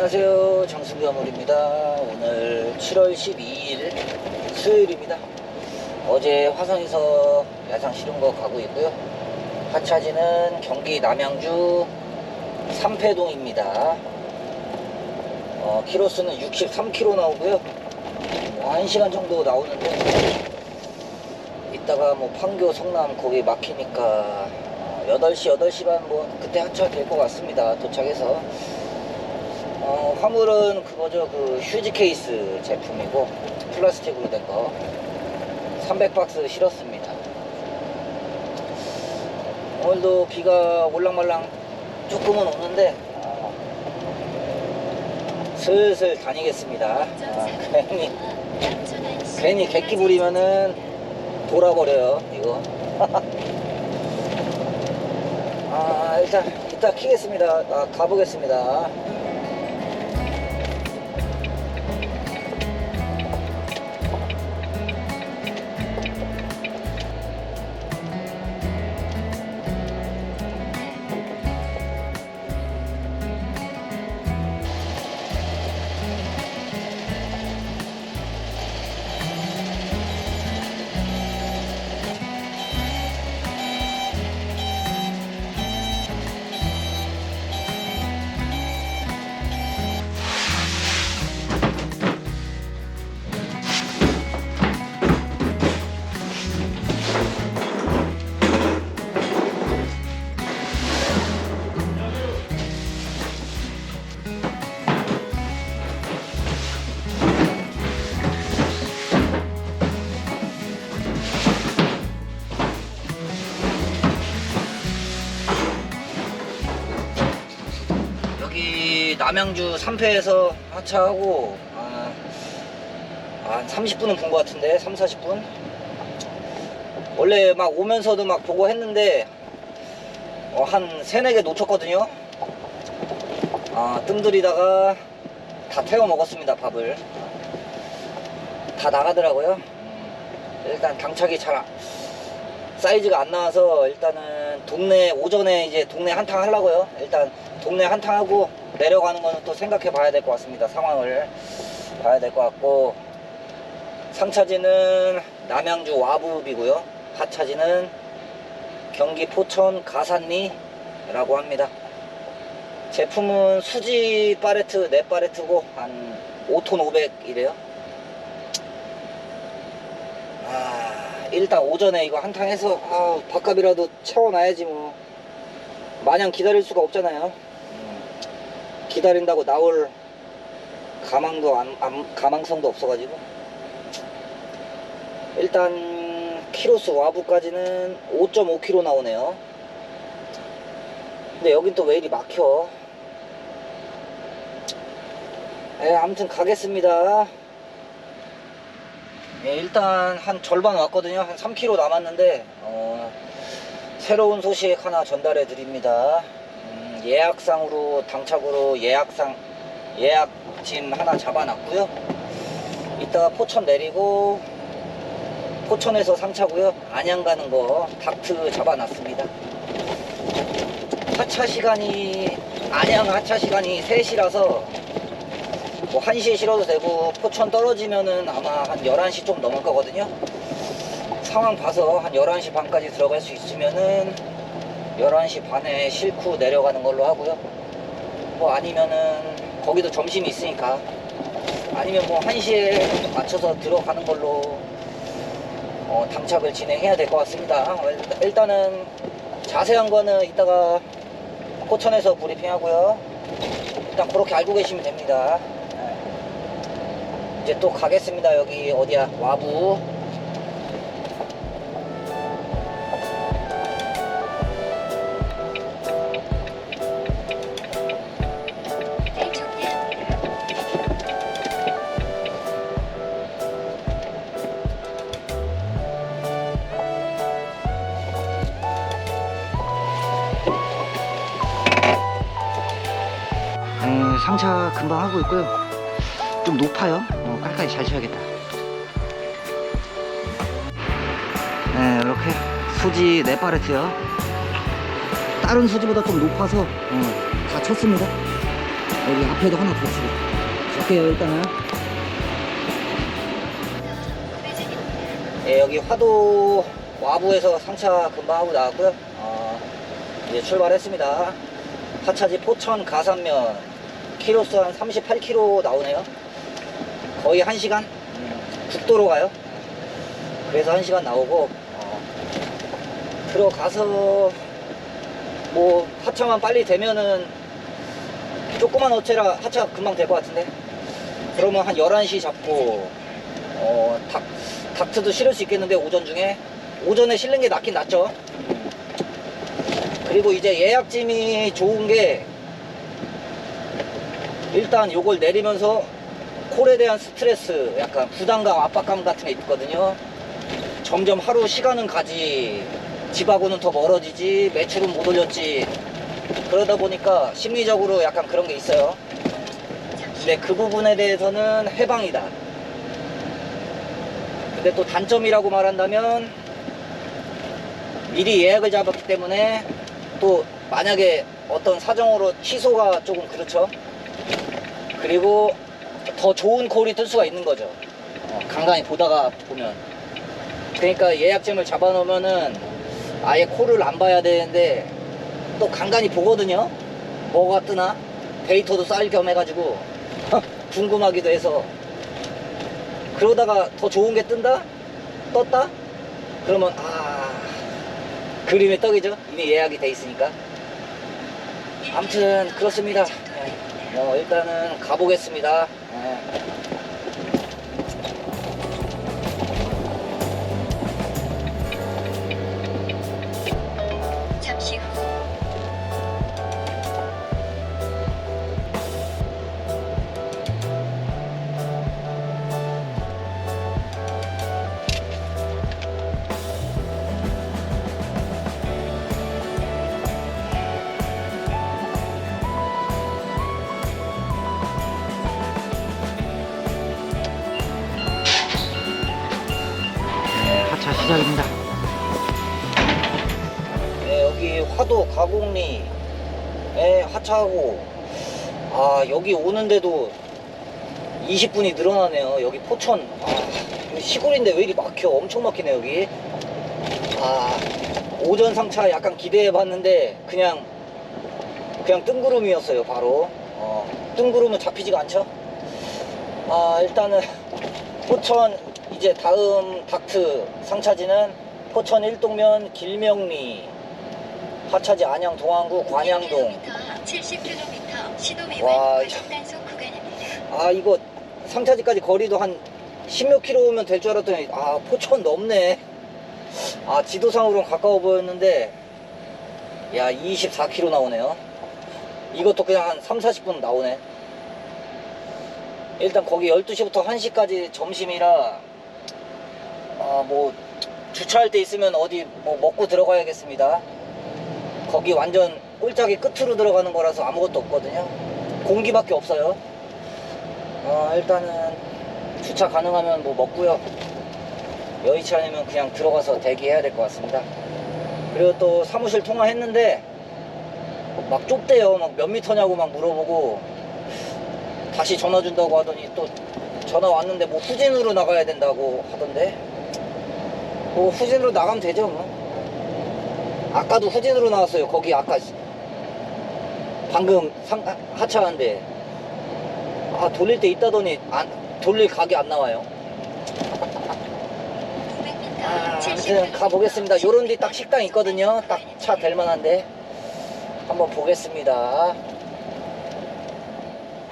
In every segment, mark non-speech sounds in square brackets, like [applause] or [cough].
안녕하세요. 정승겸물입니다. 오늘 7월 12일 수요일입니다. 어제 화성에서 야상 실은 거 가고 있고요. 하차지는 경기 남양주 삼패동입니다. 어, 키로수는 63km 나오고요. 뭐 1시간 정도 나오는데 이따가 뭐 판교 성남 거기 막히니까 어, 8시 8시 반 뭐 그때 하차 될 것 같습니다. 도착해서 어, 화물은 그거죠. 그 휴지 케이스 제품이고 플라스틱으로 된 거. 300박스 실었습니다. 오늘도 비가 올랑말랑 조금은 오는데 어, 슬슬 다니겠습니다. 아, 괜히 괜히 객기 부리면은 돌아버려요 이거. [laughs] 아 일단 이따 키겠습니다. 아, 가보겠습니다 남양주 3패에서 하차하고 아, 한 30분은 본 것 같은데 3, 40분? 원래 막 오면서도 막 보고 했는데 어, 한 3, 4개 놓쳤거든요. 아, 뜸들이다가 다 태워 먹었습니다 밥을. 다 나가더라고요. 음, 일단 당착이 잘 안- 사이즈가 안 나와서 일단은 동네 오전에 이제 동네 한탕 하려고요. 일단 동네 한탕 하고 내려가는 거는 또 생각해 봐야 될 것 같습니다. 상황을 봐야 될 것 같고 상차지는 남양주 와부비고요. 하차지는 경기 포천 가산리 라고 합니다. 제품은 수지 파레트 4파레트고 한 5톤 500이래요. 아, 일단 오전에 이거 한탕 해서 아, 밥값이라도 채워놔야지 뭐. 마냥 기다릴 수가 없잖아요. 음, 기다린다고 나올 가망도 안, 안- 가망성도 없어가지고. 일단 키로수 와부까지는 5.5km 나오네요. 근데 여긴 또 왜 이리 막혀? 에 아무튼 가겠습니다 예, 일단 한 절반 왔거든요. 한 3km 남았는데 어, 새로운 소식 하나 전달해 드립니다. 음, 예약상으로 당착으로 예약상 예약짐 하나 잡아놨고요. 이따가 포천 내리고 포천에서 상차고요. 안양 가는 거 닥트 잡아놨습니다. 하차 시간이 안양 하차 시간이 3시라서 뭐 1시에 실어도 되고 포천 떨어지면은 아마 한 11시 좀 넘을 거거든요. 상황 봐서 한 11시 반까지 들어갈 수 있으면은 11시 반에 싣고 내려가는 걸로 하고요. 뭐 아니면은 거기도 점심이 있으니까 아니면 뭐 1시에 맞춰서 들어가는 걸로 어, 당착을 진행해야 될 것 같습니다. 어, 일단- 일단은 자세한 거는 이따가 포천에서 브리핑 하고요. 일단 그렇게 알고 계시면 됩니다. 네. 이제 또 가겠습니다. 여기 어디야? 와부. 음, 상차 금방 하고 있고요. 좀 높아요. 어, 깔깔이 잘 쳐야겠다. 네, 이렇게 수지 네 파레트요. 다른 수지보다 좀 높아서 어, 다 쳤습니다. 여기 앞에도 하나 더 치고 갈게요 일단은 예, 여기 화도 와부에서 상차 금방 하고 나왔고요 어, 이제 출발했습니다 하차지 포천 가산면 키로수 한 38km 나오네요 거의 1시간 국도로 가요. 그래서 1시간 나오고 어, 들어가서 뭐 하차만 빨리 되면은 조그만 업체라 하차 금방 될 것 같은데? 그러면 한 11시 잡고 어 닥, 닥트도 실을 수 있겠는데 오전 중에? 오전에 실는 게 낫긴 낫죠. 그리고 이제 예약짐이 좋은 게 일단 요걸 내리면서 콜에 대한 스트레스 약간 부담감 압박감 같은 게 있거든요. 점점 하루 시간은 가지. 집하고는 더 멀어지지 매출은 못 올렸지. 그러다 보니까 심리적으로 약간 그런 게 있어요. 근데 그 부분에 대해서는 해방이다. 근데 또 단점이라고 말한다면 미리 예약을 잡았기 때문에 또 만약에 어떤 사정으로 취소가 조금 그렇죠? 그리고 더 좋은 콜이 뜰 수가 있는 거죠. 어, 간간히 보다가 보면. 그러니까 예약점을 잡아놓으면은 아예 콜을 안 봐야 되는데 또 간간히 보거든요. 뭐가 뜨나? 데이터도 쌓일 겸 해가지고 [laughs] 궁금하기도 해서. 그러다가 더 좋은 게 뜬다? 떴다? 그러면 아 그림의 떡이죠. 이미 예약이 돼 있으니까. 아무튼 그렇습니다. 네. 뭐 일단은 가보겠습니다 네. 시작입니다. 네, 여기 화도 가곡리에 하차하고 아 여기 오는데도 20분이 늘어나네요. 여기 포천 아, 시골인데 왜 이리 막혀? 엄청 막히네 여기. 아 오전 상차 약간 기대해봤는데 그냥 그냥 뜬구름이었어요 바로. 어, 뜬구름은 잡히지가 않죠. 아 일단은 포천 이제 다음 닥트 상차지는 포천 일동면 길명리 하차지 안양 동안구 관양동. 70km 신호 와, 위반 과속 단속 구간입니다. 아 이거 상차지까지 거리도 한 10몇 킬로 오면 될 줄 알았더니 아 포천 넘네. 아 지도상으로는 가까워 보였는데 야 24킬로 나오네요. 이것도 그냥 한 3, 40분 나오네. 일단 거기 12시부터 1시까지 점심이라 아 뭐 주차할 때 있으면 어디 뭐 먹고 들어가야겠습니다 거기 완전 꼴짝이 끝으로 들어가는 거라서 아무것도 없거든요 공기밖에 없어요 어, 일단은 주차 가능하면 뭐 먹고요. 여의치 않으면 그냥 들어가서 대기해야 될 것 같습니다. 그리고 또 사무실 통화했는데 막 좁대요. 막 몇 미터냐고 막 물어보고 다시 전화 준다고 하더니 또 전화 왔는데 뭐 후진으로 나가야 된다고 하던데 뭐 후진으로 나가면 되죠 뭐. 아까도 후진으로 나왔어요. 거기 아까 방금 상, 하차하는데 아 돌릴 때 있다더니 안 돌릴 각이 안 나와요. 900m 아, 아무튼 가보겠습니다. 요런 데딱 식당 있거든요. 딱 차 될 만한데 한번 보겠습니다.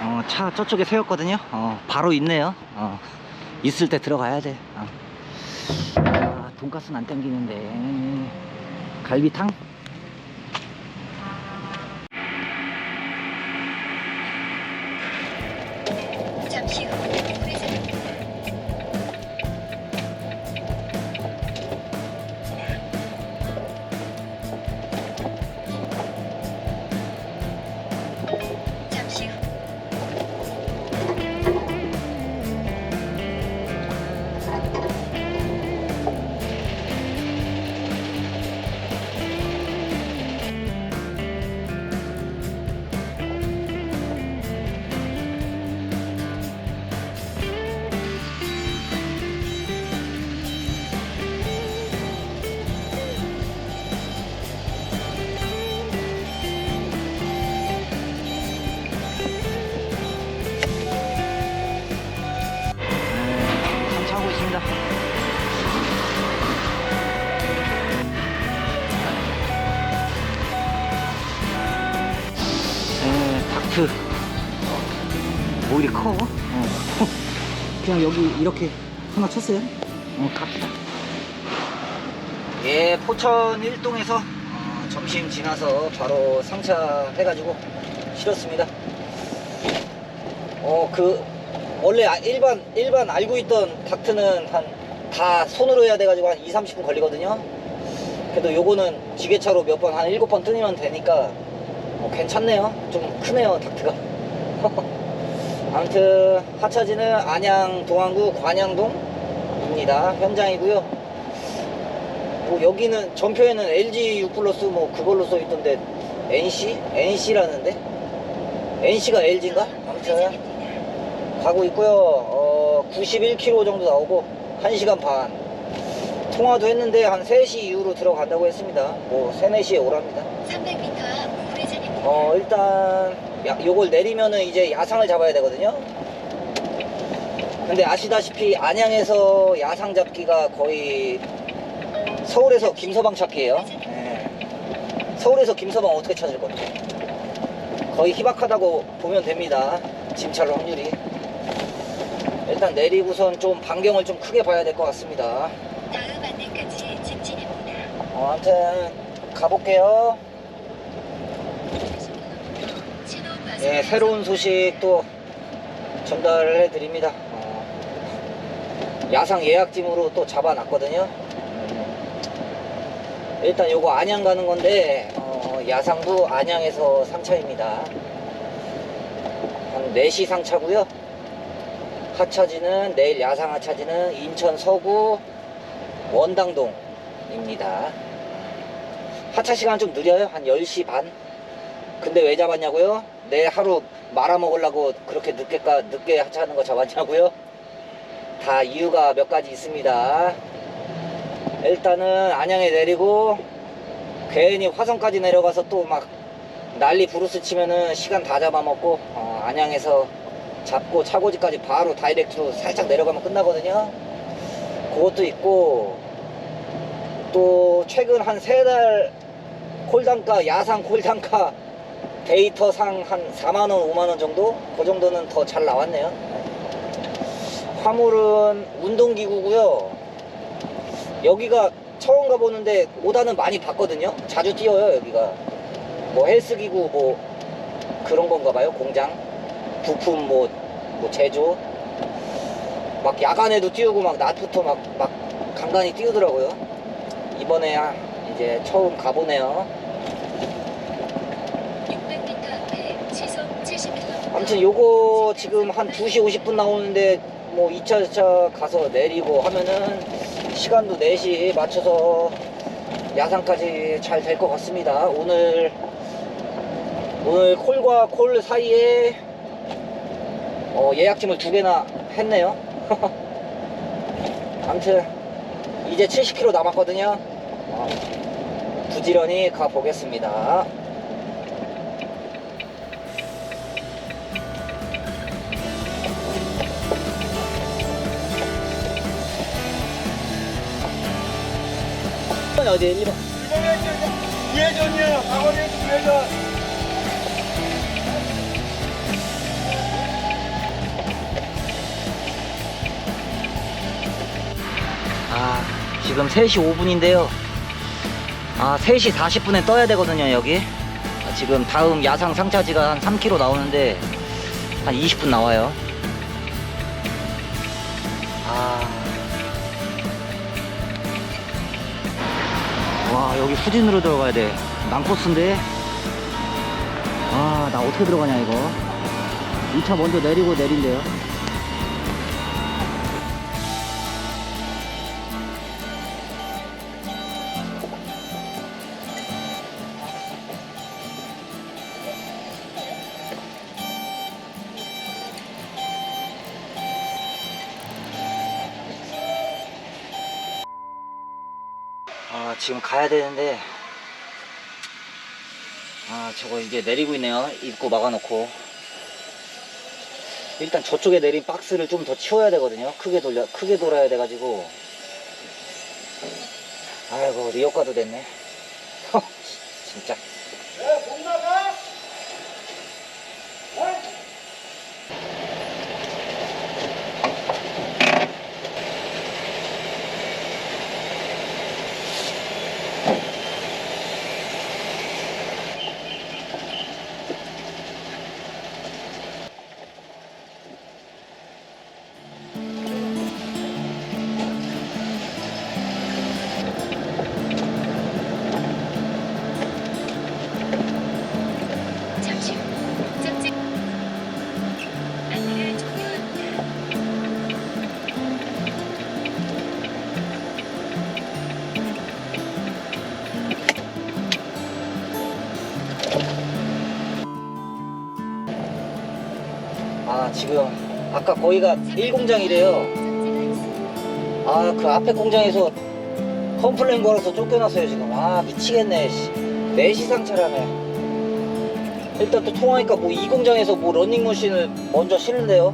어, 차 저쪽에 세웠거든요. 어, 바로 있네요. 어, 있을 때 들어가야 돼. 어. 아, 돈가스는 안 땡기는데 갈비탕? 그냥 여기 이렇게 하나 쳤어요? 어 갑시다. 예 포천 1동에서 어, 점심 지나서 바로 상차해가지고 실었습니다. 어 그 원래 아- 일반 일반 알고 있던 닥트는 한 다 손으로 해야 돼가지고 한 2, 30분 걸리거든요. 그래도 요거는 지게차로 몇 번 한 7번 뜨면 되니까 어, 괜찮네요. 좀 크네요 닥트가 [laughs] 아무튼 하차지는 안양 동안구 관양동입니다. 현장이고요. 뭐 여기는 전표에는 LG U 플러스 뭐 그걸로 써 있던데 NC? NC라는데? NC가 LG인가? 아무튼 가고 있고요. 어 91km 정도 나오고 1시간 반. 통화도 했는데 한 3시 이후로 들어간다고 했습니다. 뭐 3, 4시에 오랍니다. 300m 앞 우회전입니다. 어 일단 야, 요걸 내리면은 이제 야상을 잡아야 되거든요. 근데 아시다시피 안양에서 야상 잡기가 거의 서울에서 김서방 찾기예요. 예. 서울에서 김서방 어떻게 찾을 건데 거의 희박하다고 보면 됩니다. 짐찰 확률이. 일단 내리고선 좀 반경을 좀 크게 봐야 될 것 같습니다. 다음 안내까지 직진입니다. 어, 아무튼 가볼게요 예, 새로운 소식 또 전달해 드립니다. 어, 야상 예약짐으로 또 잡아놨거든요. 음, 일단 요거 안양 가는 건데 어, 야상도 안양에서 상차입니다. 한 4시 상차고요. 하차지는 내일 야상 하차지는 인천 서구 원당동입니다. 하차 시간 좀 느려요. 한 10시 반. 근데 왜 잡았냐고요? 내 하루 말아먹으려고 그렇게 늦게, 까, 늦게 하차하는 거 잡았냐고요? 다 이유가 몇 가지 있습니다. 일단은 안양에 내리고 괜히 화성까지 내려가서 또 막 난리 부르스 치면은 시간 다 잡아먹고 어, 안양에서 잡고 차고지까지 바로 다이렉트로 살짝 내려가면 끝나거든요. 그것도 있고 또 최근 한 세 달 콜단가 야상 콜단가 데이터상 한 4만원 5만원 정도? 그 정도는 더 잘 나왔네요. 화물은 운동기구고요. 여기가 처음 가보는데 오다는 많이 봤거든요. 자주 뛰어요 여기가. 뭐 헬스기구 뭐 그런 건가 봐요 공장. 부품 뭐, 뭐 제조. 막 야간에도 뛰우고 막 낮부터 막, 막 간간히 뛰우더라고요. 이번에 아, 이제 처음 가보네요 600m 앞에 시속 70km. 아무튼 요거 지금 한 2시 50분 나오는데 뭐 2차 차 가서 내리고 하면은 시간도 4시 맞춰서 야상까지 잘 될 것 같습니다. 오늘 오늘 콜과 콜 사이에 어, 예약짐을 두 개나 했네요. [laughs] 아무튼 이제 70km 남았거든요. 어, 부지런히 가 보겠습니다. 어디 1번 우회전이야. 강원에서 우회전. 아, 지금 3시 5분인데요. 아, 3시 40분에 떠야 되거든요, 여기. 아, 지금 다음 야상 상차지가 한 3km 나오는데, 한 20분 나와요. 아. 와, 여기 후진으로 들어가야 돼. 난코스인데. 아, 나 어떻게 들어가냐, 이거. 2차 먼저 내리고 내린대요. 아, 지금 가야 되는데, 아, 저거 이제 내리고 있네요. 입구 막아놓고. 일단 저쪽에 내린 박스를 좀 더 치워야 되거든요. 크게 돌려, 크게 돌아야 돼가지고. 아이고, 리어가도 됐네. [laughs] 진짜. 지금 아까 거기가 1공장이래요. 아 그 앞에 공장에서 컴플레인 걸어서 쫓겨났어요 지금. 아 미치겠네 씨. 4시 상차라며 일단 또 통화하니까 뭐 이 공장에서 뭐 러닝머신을 먼저 실는데요.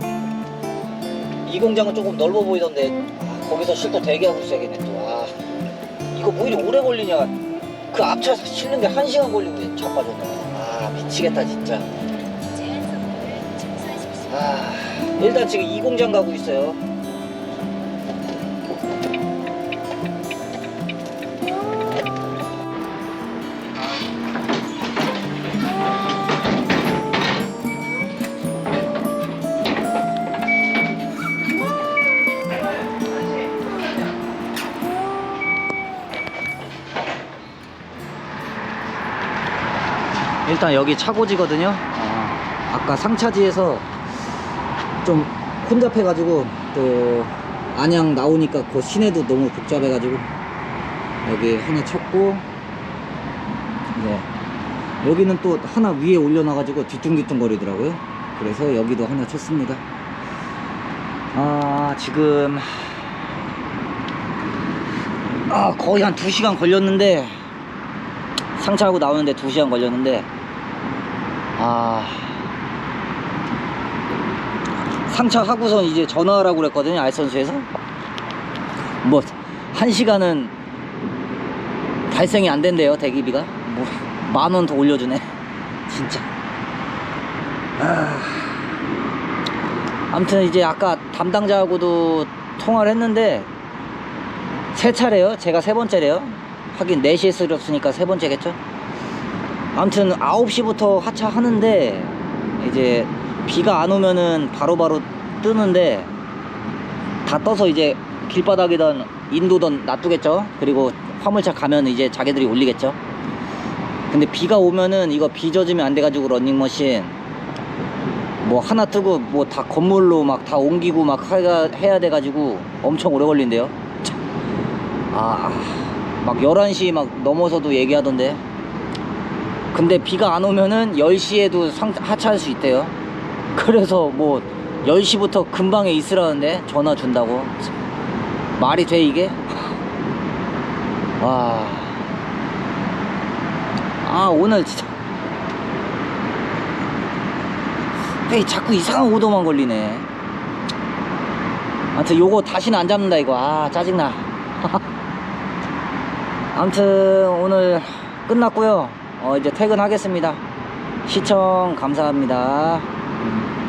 이 공장은 조금 넓어 보이던데 아, 거기서 실도 대기하고 있어야겠네 또아 이거 뭐 이리 오래 걸리냐. 그 앞차 실는데 1시간 걸리고 자빠졌네. 아 미치겠다 진짜 일단 지금 이 공장 가고 있어요 일단 여기 차고지거든요. 아, 아까 상차지에서 좀 혼잡해가지고 또 안양 나오니까 그 시내도 너무 복잡해가지고 여기 하나 쳤고 네. 여기는 또 하나 위에 올려놔가지고 뒤뚱뒤뚱 거리더라고요. 그래서 여기도 하나 쳤습니다. 아 지금 아 거의 한 2시간 걸렸는데 상차하고 나오는데 2시간 걸렸는데 아 상차하고선 이제 전화하라고 그랬거든요 알선수에서. 뭐한 시간은 발생이 안 된대요 대기비가. 뭐 만 원 더 올려주네. [laughs] 진짜. 아. 아무튼 이제 아까 담당자하고도 통화를 했는데 세 차례요? 제가 세 번째래요. 하긴 4시에 쓰렸으니까 세 번째겠죠? 아무튼 9시부터 하차하는데 이제 비가 안 오면은 바로바로 뜨는데 다 떠서 이제 길바닥이던 인도던 놔두겠죠 그리고 화물차 가면 이제 자기들이 올리겠죠 근데 비가 오면은 이거 비 젖으면 안 돼가지고 런닝머신 뭐 하나 뜨고 뭐 다 건물로 막 다 옮기고 막 해야, 해야 돼가지고 엄청 오래 걸린대요 참. 아, 막 11시 막 넘어서도 얘기하던데. 근데 비가 안 오면은 10시에도 상, 하차할 수 있대요. 그래서 뭐 10시부터 근방에 있으라는데 전화 준다고. 참, 말이 돼 이게? 와. 아, 오늘 진짜. 에이, 자꾸 이상한 오도만 걸리네. 아무튼 요거 다시는 안 잡는다 이거. 아, 짜증나. [laughs] 아무튼 오늘 끝났고요. 어, 이제 퇴근하겠습니다. 시청 감사합니다. Mm-hmm.